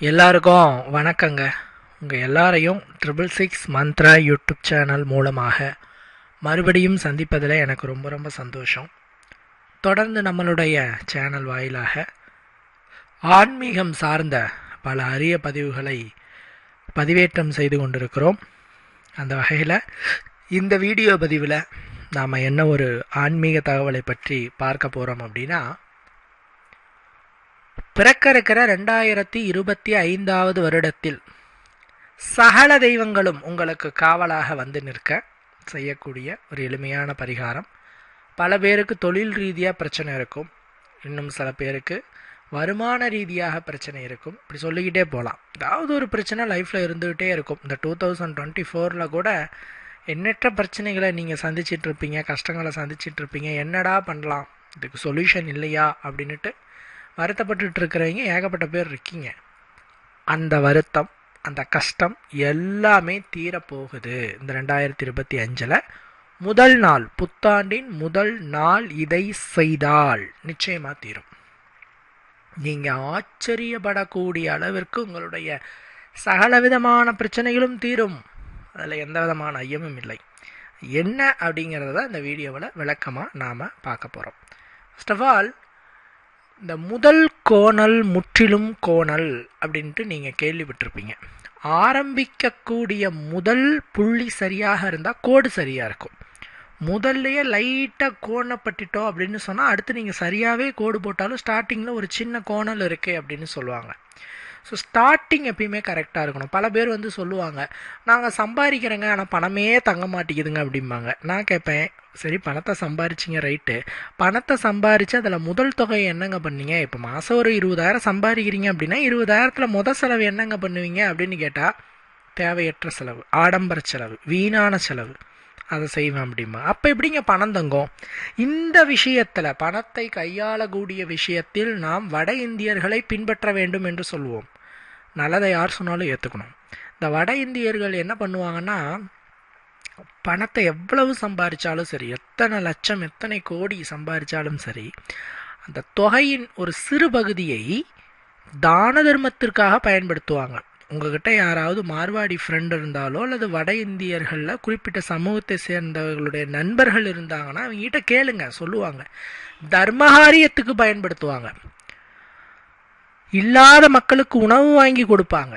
எல்லாருக்கும் வணக்கங்க. உங்கள் எல்லாரையும் triple six Mantra YouTube channel மூலமாக மறுபடியும் சந்திப்பதில் எனக்கு ரொம்ப ரொம்ப சந்தோஷம். தொடர்ந்து நம்மளுடைய சேனல் வாயிலாக ஆன்மீகம் சார்ந்த பல அரிய பதிவுகளை பதிவேற்றம் செய்து கொண்டிருக்கிறோம். அந்த வகையில் இந்த வீடியோ பதிவில் நாம் என்ன ஒரு ஆன்மீக தகவலை பற்றி பார்க்க போகிறோம் அப்படின்னா பிறக்க இருக்கிற ரெண்டாயிரத்தி இருபத்தி ஐந்தாவது வருடத்தில் சகல தெய்வங்களும் உங்களுக்கு காவலாக வந்து நிற்க செய்யக்கூடிய ஒரு எளிமையான பரிகாரம். பல பேருக்கு தொழில் ரீதியாக பிரச்சனை இருக்கும். இன்னும் சில பேருக்கு வருமான ரீதியாக பிரச்சனை இருக்கும். இப்படி சொல்லிக்கிட்டே போகலாம் ஏதாவது ஒரு பிரச்சனை லைஃப்பில் இருந்துக்கிட்டே இருக்கும். இந்த டூ தௌசண்ட் டுவெண்ட்டி ஃபோரில் கூட எண்ணற்ற பிரச்சனைகளை நீங்கள் சந்திச்சிட்ருப்பீங்க கஷ்டங்களை சந்திச்சிட்ருப்பீங்க. என்னடா பண்ணலாம்? இதுக்கு சொல்யூஷன் இல்லையா? அப்படின்ட்டு வருத்தப்பட்டுட்டு இருக்கிறவங்க ஏகப்பட்ட பேர் இருக்கீங்க. அந்த வருத்தம் அந்த கஷ்டம் எல்லாமே தீரப்போகுது. இந்த ரெண்டாயிரத்தி இருபத்தி அஞ்சில் முதல் நாள் புத்தாண்டின் முதல் நாள் இதை செய்தால் நிச்சயமாக தீரும். நீங்கள் ஆச்சரியப்படக்கூடிய அளவிற்கு உங்களுடைய சகலவிதமான பிரச்சனைகளும் தீரும். அதில் எந்த விதமான ஐயமும் இல்லை. என்ன அப்படிங்கிறத இந்த வீடியோவில் விளக்கமாக நாம் பார்க்க போகிறோம் ஃபர்ஸ்ட் ஆஃப் ஆல் இந்த முதல் கோணல் முற்றிலும் கோணல் அப்படின்ட்டு நீங்கள் கேள்விப்பட்டிருப்பீங்க. ஆரம்பிக்கக்கூடிய முதல் புள்ளி சரியாக இருந்தால் கோடு சரியாக இருக்கும். முதல்லையே லைட்டாக கோணப்பட்டுட்டோம் அப்படின்னு சொன்னால் அடுத்து நீங்கள் சரியாகவே கோடு போட்டாலும் ஸ்டார்டிங்கில் ஒரு சின்ன கோணல் இருக்குது அப்படின்னு சொல்லுவாங்க. ஸோ ஸ்டார்டிங் எப்பயுமே கரெக்டாக இருக்கணும். பல பேர் வந்து சொல்லுவாங்க நாங்கள் சம்பாதிக்கிறேங்க ஆனால் பணமே தங்க மாட்டேங்குதுங்க அப்படிம்பாங்க. நான் கேட்பேன் சரி பணத்தை சம்பாரிச்சிங்க ரைட்டு. பணத்தை சம்பாரித்து அதில் முதல் தொகையை என்னங்க பண்ணீங்க இப்போ மாதம் ஒரு இருபதாயிரம் சம்பாதிக்கிறீங்க அப்படின்னா இருபதாயிரத்தில் முதல் செலவு என்னங்க பண்ணுவீங்க? அப்படின்னு கேட்டால் தேவையற்ற செலவு ஆடம்பர செலவு வீணான செலவு. அதை செய்வேன் அப்படிமா அப்போ எப்படிங்க பணம் தங்கும்? இந்த விஷயத்தில் பணத்தை கையாளக்கூடிய விஷயத்தில் நாம் வட இந்தியர்களை பின்பற்ற வேண்டும் என்று சொல்லுவோம் நல்லதை யார் சொன்னாலும் ஏற்றுக்கணும் இந்த வட இந்தியர்கள் என்ன பண்ணுவாங்கன்னா பணத்தை எவ்வளவு சம்பாதிச்சாலும் சரி எத்தனை லட்சம் எத்தனை கோடி சம்பாதிச்சாலும் சரி அந்த தொகையின் ஒரு சிறு பகுதியை தான தர்மத்திற்காக பயன்படுத்துவாங்க. உங்ககிட்ட யாராவது மார்வாடி ஃப்ரெண்ட் இருந்தாலோ அல்லது வட இந்தியர்களில் குறிப்பிட்ட சமூகத்தை சேர்ந்தவர்களுடைய நண்பர்கள் இருந்தாங்கன்னா அவங்ககிட்ட கேளுங்க சொல்லுவாங்க. தர்மகாரியத்துக்கு பயன்படுத்துவாங்க. இல்லாத மக்களுக்கு உணவு வாங்கி கொடுப்பாங்க.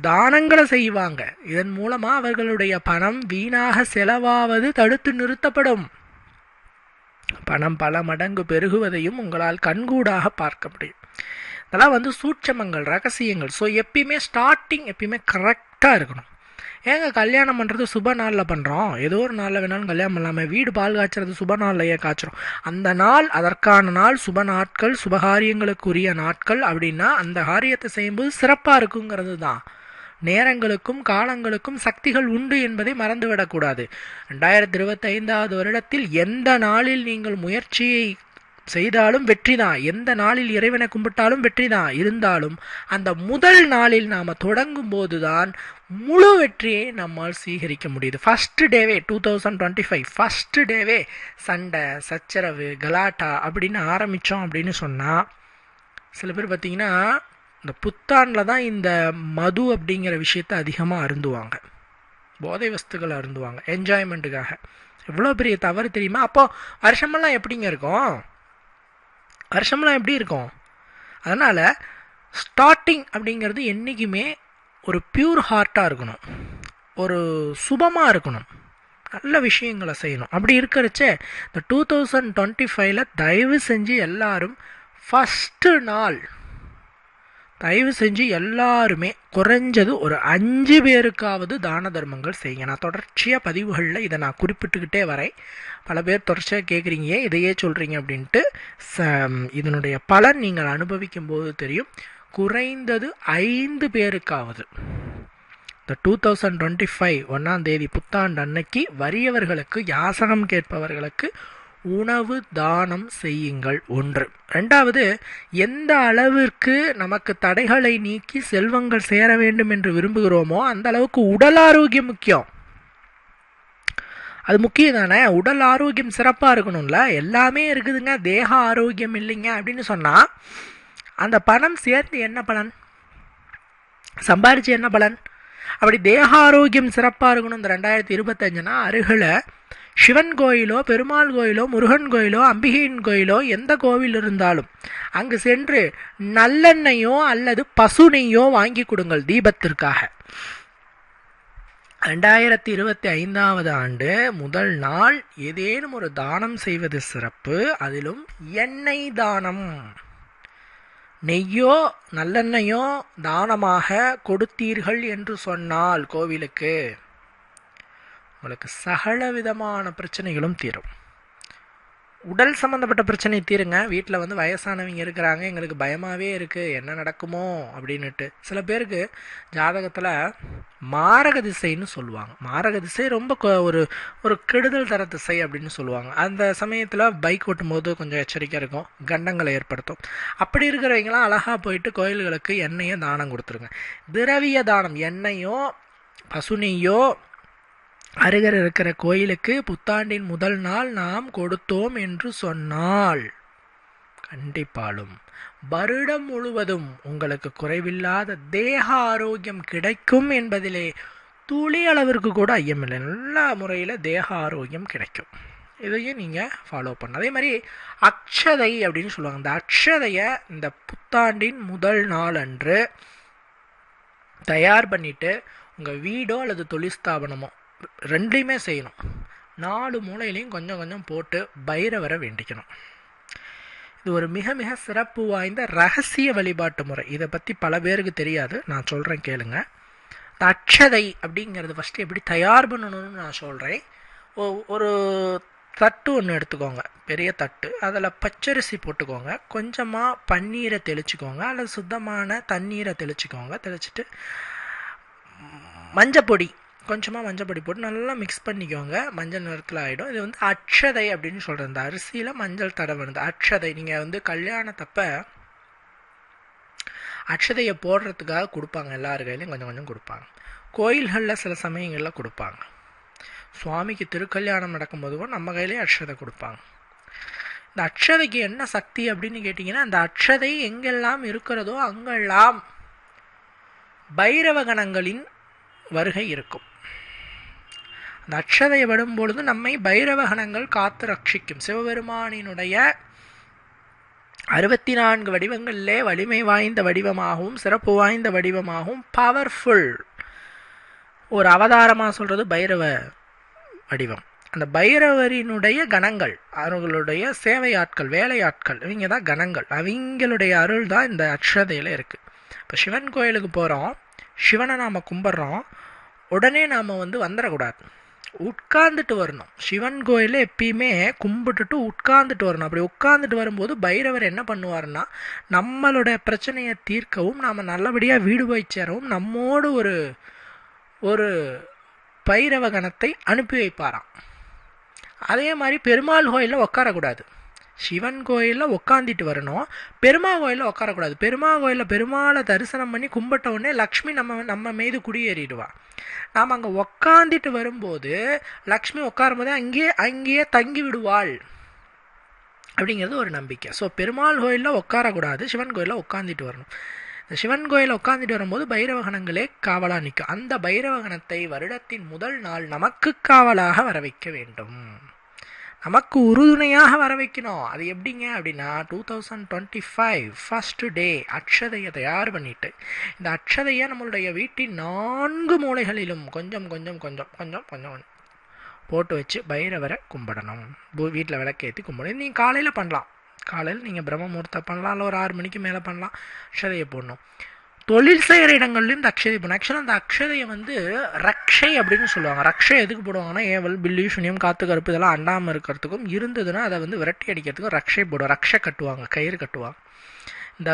தானங்களை செய்வாங்க. இதன் மூலமா அவர்களுடைய பணம் வீணாக செலவாவது தடுத்து நிறுத்தப்படும். பணம் பல மடங்கு பெருகுவதையும் உங்களால் கண்கூடாக பார்க்க முடியும். இதெல்லாம் வந்து சூட்சமங்கள் ரகசியங்கள். ஸோ எப்பயுமே ஸ்டார்டிங் எப்பயுமே கரெக்டாக இருக்கணும். ஏங்க கல்யாணம் பண்ணுறது சுப நாளில் பண்ணுறோம் ஏதோ ஒரு நாளில் வேணாலும் கல்யாணம் பண்ணலாமே. வீடு பால் காய்ச்சறது சுப நாளில் ஏன் காய்ச்சிரும். அந்த நாள் அதற்கான நாள் சுப நாட்கள் சுபகாரியங்களுக்குரிய நாட்கள் அப்படின்னா அந்த காரியத்தை செய்யும்போது சிறப்பாக இருக்குங்கிறது தான். நேரங்களுக்கும் காலங்களுக்கும் சக்திகள் உண்டு என்பதை மறந்துவிடக்கூடாது ரெண்டாயிரத்தி இருபத்தி ஐந்தாவது வருடத்தில் எந்த நாளில் நீங்கள் முயற்சியை செய்தாலும் வெற்றி தான் எந்த நாளில் இறைவனை கும்பிட்டாலும் வெற்றி தான் இருந்தாலும் அந்த முதல் நாளில் நாம் தொடங்கும் போது தான் முழு வெற்றியை நம்மால் சீகரிக்க முடியுது. ஃபஸ்ட்டு டேவே two thousand twenty five first டேவே சண்டை சச்சரவு கலாட்டா அப்படின்னு ஆரம்பித்தோம் அப்படின்னு சொன்னால் சில பேர் பார்த்திங்கன்னா இந்த புத்தாண்டில் தான் இந்த மது அப்படிங்கிற விஷயத்த அதிகமாக அருந்துவாங்க. போதை வஸ்துக்களை அருந்துவாங்க. என்ஜாய்மெண்ட்டுக்காக எவ்வளோ பெரிய தவறு தெரியுமா? அப்போது வருஷமெல்லாம் எப்படிங்க இருக்கும்? வருஷமெல்லாம் எப்படி இருக்கும்? அதனால் ஸ்டார்டிங் அப்படிங்கிறது என்றைக்குமே ஒரு பியூர் ஹார்ட்டாக இருக்கணும். ஒரு சுபமாக இருக்கணும். நல்ல விஷயங்களை செய்யணும். அப்படி இருக்கிறச்ச இந்த டூ தௌசண்ட் டுவெண்ட்டி ஃபைவ்ல தயவு செஞ்சு எல்லாரும் ஃபஸ்ட்டு நாள் தயவு செஞ்சு எல்லாருமே குறைஞ்சது ஒரு அஞ்சு பேருக்காவது தான தர்மங்கள் செய்யுங்க. நான் தொடர்ச்சியாக பதிவுகளில் இதை நான் குறிப்பிட்டுக்கிட்டே வரேன். பல பேர் தொடர்ச்சியாக கேட்குறீங்க இதையே சொல்கிறீங்க அப்படின்ட்டு ச இதனுடைய பலன் நீங்கள் அனுபவிக்கும் போது தெரியும். குறைந்தது ஐந்து பேருக்காவது. இந்த டூ தௌசண்ட் டுவெண்ட்டி ஃபைவ் ஒன்றாம் தேதி புத்தாண்டு அன்னைக்கு வறியவர்களுக்கு யாசகம் கேட்பவர்களுக்கு உணவு தானம் செய்யுங்கள் ஒன்று. ரெண்டாவது எந்த அளவிற்கு நமக்கு தடைகளை நீக்கி செல்வங்கள் சேர வேண்டும் என்று விரும்புகிறோமோ அந்த அளவுக்கு உடல் ஆரோக்கியம் முக்கியம். அது முக்கியம் தானே? உடல் ஆரோக்கியம் சிறப்பாக இருக்கணும்ல? எல்லாமே இருக்குதுங்க. தேக ஆரோக்கியம் இல்லைங்க அப்படின்னு சொன்னால் அந்த பணம் சேர்ந்து என்ன பலன்? சம்பாரித்து என்ன பலன்? அப்படி தேக ஆரோக்கியம் சிறப்பாக இருக்கணும். இந்த ரெண்டாயிரத்தி இருபத்தஞ்சுனா அருகில் சிவன் கோயிலோ பெருமாள் கோயிலோ முருகன் கோயிலோ அம்பிகையின் கோயிலோ எந்த கோவில் இருந்தாலும் அங்கு சென்று நல்லெண்ணெயோ அல்லது பசுனையோ வாங்கி கொடுங்கள் தீபத்திற்காக. ரெண்டாயிரத்தி இருபத்தி ஐந்தாவது ஆண்டு முதல் நாள் ஏதேனும் ஒரு தானம் செய்வது சிறப்பு. அதிலும் எண்ணெய் தானம். நெய்யோ நல்லெண்ணையோ தானமாக கொடுத்தீர்கள் என்று சொன்னால் கோவிலுக்கு உங்களுக்கு சகல விதமான பிரச்சனைகளும் தீரும். உடல் சம்மந்தப்பட்ட பிரச்சனை தீருங்க. வீட்டில் வந்து வயசானவங்க இருக்கிறாங்க. எங்களுக்கு பயமாகவே இருக்குது என்ன நடக்குமோ அப்படின்னுட்டு. சில பேருக்கு ஜாதகத்தில் மாரக திசைன்னு சொல்லுவாங்க. மாரக திசை ரொம்ப கொ- ஒரு ஒரு கெடுதல் தர திசை அப்படின்னு சொல்லுவாங்க. அந்த சமயத்தில் பைக் ஓட்டும்போது கொஞ்சம் எச்சரிக்கையாக இருக்கும். கண்டங்களை ஏற்படுத்தும். அப்படி இருக்கிறவங்களாம் அழகாக போயிட்டு கோயில்களுக்கு எண்ணெயை தானம் கொடுத்துருங்க. திரவிய தானம். எண்ணெயோ பசுனையோ அருகர் இருக்கிற கோயிலுக்கு புத்தாண்டின் முதல் நாள் நாம் கொடுத்தோம் என்று சொன்னால் கண்டிப்பாலும் வருடம் முழுவதும் உங்களுக்கு குறைவில்லாத தேக ஆரோக்கியம் கிடைக்கும் என்பதிலே துளி அளவிற்கு கூட ஐயமில்லை. நல்ல முறையில் தேக ஆரோக்கியம் கிடைக்கும். இதையும் நீங்கள் ஃபாலோ பண்ணணும். அதே மாதிரி அக்ஷதை அப்படின்னு சொல்லுவாங்க. இந்த அக்ஷதையை இந்த புத்தாண்டின் முதல் நாள் அன்று தயார் பண்ணிவிட்டு உங்கள் வீடோ அல்லது தொழில் ஸ்தாபனமோ ரெண்டையுமே செய்யணும். நாலு மூலையிலையும் கொஞ்சம் கொஞ்சம் போட்டு பைரவரை வேண்டிக்கணும். இது ஒரு மிக மிக சிறப்பு வாய்ந்த ரகசிய வழிபாட்டு முறை. இதை பற்றி பல பேருக்கு தெரியாது. நான் சொல்கிறேன் கேளுங்க. இந்த அப்படிங்கிறது ஃபஸ்ட்டு எப்படி தயார் பண்ணணும்னு நான் சொல்கிறேன் ஒரு தட்டு ஒன்று எடுத்துக்கோங்க. பெரிய தட்டு. அதில் பச்சரிசி போட்டுக்கோங்க. கொஞ்சமாக பன்னீரை தெளிச்சுக்கோங்க. அல்லது சுத்தமான தண்ணீரை தெளிச்சுக்கோங்க. தெளிச்சிட்டு மஞ்சப்பொடி கொஞ்சமாக மஞ்சப்பொடி போட்டு நல்லா மிக்ஸ் பண்ணிக்கோங்க. மஞ்சள் நிறத்தில் ஆகிடும் இது வந்து அக்ஷதை அப்படின்னு சொல்கிறது இந்த அரிசியில் மஞ்சள் தடவுனது அக்ஷதை நீங்கள் வந்து கல்யாணத்தப்ப அக்ஷதையை போடுறதுக்காக கொடுப்பாங்க. எல்லார் கையிலையும் கொஞ்சம் கொஞ்சம் கொடுப்பாங்க. கோயில்களில் சில சமயங்களில் கொடுப்பாங்க. சுவாமிக்கு திருக்கல்யாணம் நடக்கும்போது கூட நம்ம கையிலேயே அக்ஷதை கொடுப்பாங்க. இந்த அக்ஷதைக்கு என்ன சக்தி அப்படின்னு கேட்டிங்கன்னா அந்த அக்ஷதை எங்கெல்லாம் இருக்கிறதோ அங்கெல்லாம் பைரவ கணங்களின் வருகை இருக்கும். அந்த அக்ஷதை விடும் பொழுது நம்மை பைரவகணங்கள் காத்து ரட்சிக்கும். சிவபெருமானினுடைய அறுபத்தி நான்கு வடிவங்களிலே வலிமை வாய்ந்த வடிவமாகவும் சிறப்பு வாய்ந்த வடிவமாகவும் பவர்ஃபுல் ஒரு அவதாரமாக சொல்கிறது பைரவ வடிவம். அந்த பைரவரினுடைய கணங்கள் அவர்களுடைய சேவை ஆட்கள் வேலையாட்கள் இவங்க தான் கணங்கள். அவங்களுடைய அருள் தான் இந்த அக்ஷதையில் இருக்குது இப்போ சிவன் கோயிலுக்கு போகிறோம் சிவனை நாம் கும்பிட்றோம் உடனே நாம் வந்து வந்துடக்கூடாது. உட்கார்ந்துட்டு வரணும். சிவன் கோயிலில் எப்பயுமே கும்பிட்டுட்டு உட்கார்ந்துட்டு வரணும். அப்படி உட்கார்ந்துட்டு வரும்போது பைரவர் என்ன பண்ணுவார்னா நம்மளோட பிரச்சனையை தீர்க்கவும் நாம் நல்லபடியாக வீடு போய் சேரவும் நம்மோடு ஒரு ஒரு பைரவ கணத்தை அனுப்பி வைப்பாராம். அதே மாதிரி பெருமாள் கோயிலில் உட்காரக்கூடாது. சிவன் கோயிலில் உட்காந்துட்டு வரணும். பெருமா கோயிலில் உட்காரக்கூடாது பெருமா கோயிலில் பெருமாளை தரிசனம் பண்ணி கும்பிட்ட உடனே லக்ஷ்மி நம்ம நம்ம மீது குடியேறிடுவா. நாம் அங்கே உக்காந்துட்டு வரும்போது லக்ஷ்மி உட்காரும் போதே அங்கேயே அங்கேயே தங்கி விடுவாள். அப்படிங்கிறது ஒரு நம்பிக்கை. ஸோ பெருமாள் கோயிலில் உட்காரக்கூடாது சிவன் கோயிலில் உட்காந்துட்டு வரணும். இந்த சிவன் கோயிலில் உட்காந்துட்டு வரும்போது பைரவகணங்களே காவலாக நிற்கும் அந்த பைரவகணத்தை வருடத்தின் முதல் நாள் நமக்கு காவலாக வர வைக்க வேண்டும். நமக்கு உறுதுணையாக வர வைக்கணும். அது எப்படிங்க அப்படின்னா two thousand twenty five first day அக்ஷதையை தயார் பண்ணிட்டு இந்த அக்ஷதையை நம்மளுடைய வீட்டின் நான்கு மூலைகளிலும் கொஞ்சம் கொஞ்சம் கொஞ்சம் கொஞ்சம் கொஞ்சம் கொஞ்சம் போட்டு வச்சு பைரவரை கும்பிடணும். வீட்டில் விளக்கேற்றி கும்பிடணும் நீங்கள் காலையில் பண்ணலாம். காலையில் நீங்கள் பிரம்ம முகூர்த்தம் பண்ணலாம். இல்லை ஒரு ஆறு மணிக்கு மேலே பண்ணலாம். அக்ஷதையை போடணும். தொழில் செய்கிற இடங்கள்லையும் இந்த அக்ஷதை போடணும் ஆக்சுவலாக அந்த அக்ஷதையை வந்து ரக்ஷை அப்படின்னு சொல்லுவாங்க. ரக்ஷை எதுக்கு போடுவாங்கன்னா ஏவல் பில்லி சுனியம் காத்து கருப்பு இதெல்லாம் அண்டாமல் இருக்கிறதுக்கும் இருந்ததுன்னா அதை வந்து விரட்டி அடிக்கிறதுக்கும் ரக்ஷை போடுவோம் ரக்ஷை கட்டுவாங்க கயிறு கட்டுவாங்க. இந்த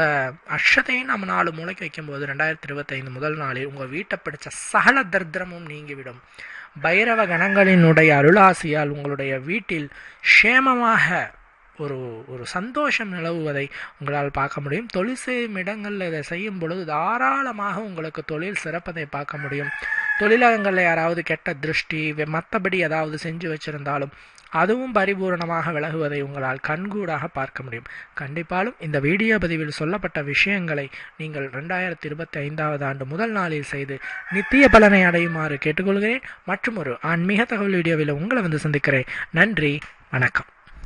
அக்ஷதையும் நம்ம நாலு மூளைக்கு வைக்கும்போது ரெண்டாயிரத்தி இருபத்தைந்து முதல் நாளில் உங்கள் வீட்டை பிடிச்ச சகல தர்திரமும் நீங்கிவிடும். பைரவ கணங்களினுடைய அருளாசியால் உங்களுடைய வீட்டில் க்ஷேமமாக ஒரு ஒரு சந்தோஷம் நிலவுவதை உங்களால் பார்க்க முடியும். தொழில் செய்யும் இடங்களில் இதை செய்யும் பொழுது தாராளமாக உங்களுக்கு தொழில் சிறப்பதை பார்க்க முடியும். தொழிலகங்களில் யாராவது கெட்ட திருஷ்டி மற்றபடி ஏதாவது செஞ்சு வச்சுருந்தாலும் அதுவும் பரிபூரணமாக விலகுவதை உங்களால் கண்கூடாக பார்க்க முடியும். கண்டிப்பாலும் இந்த வீடியோ பதிவில் சொல்லப்பட்ட விஷயங்களை நீங்கள் ரெண்டாயிரத்தி இருபத்தி ஐந்தாவது ஆண்டு முதல் நாளில் செய்து நித்திய பலனை அடையுமாறு கேட்டுக்கொள்கிறேன். மற்றும் ஒரு ஆன்மீக தகவல் வீடியோவில் உங்களை வந்து சந்திக்கிறேன். நன்றி வணக்கம்.